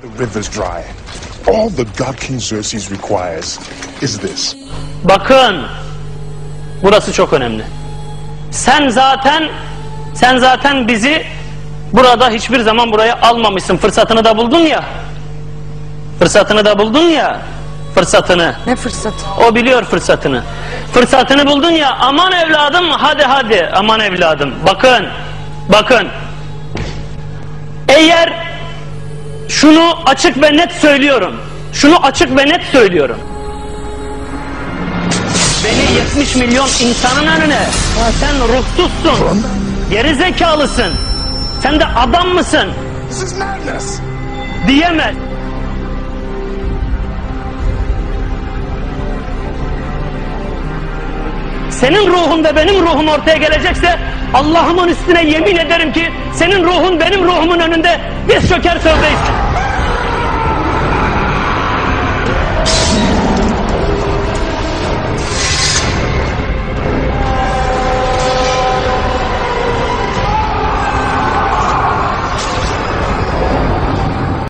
the rivers dry. All the God King Xerxes requires is this. Bakın. Burası çok önemli. Sen zaten sen zaten bizi burada hiçbir zaman buraya almamışsın. Fırsatını da buldun ya. Fırsatını da buldun ya. Fırsatını. Ne fırsat? O biliyor fırsatını. Fırsatını buldun ya aman evladım hadi hadi aman evladım. Bakın bakın. Eğer şunu açık ve net söylüyorum. Şunu açık ve net söylüyorum. Beni 70 milyon insanın önüne sen ruhsuzsun. Geri zekalısın. Sen de adam mısın? This is madness. diyemez. Senin ruhun ve benim ruhum ortaya gelecekse Allah'ımın üstüne yemin ederim ki senin ruhun benim ruhumun önünde diz çöker ister.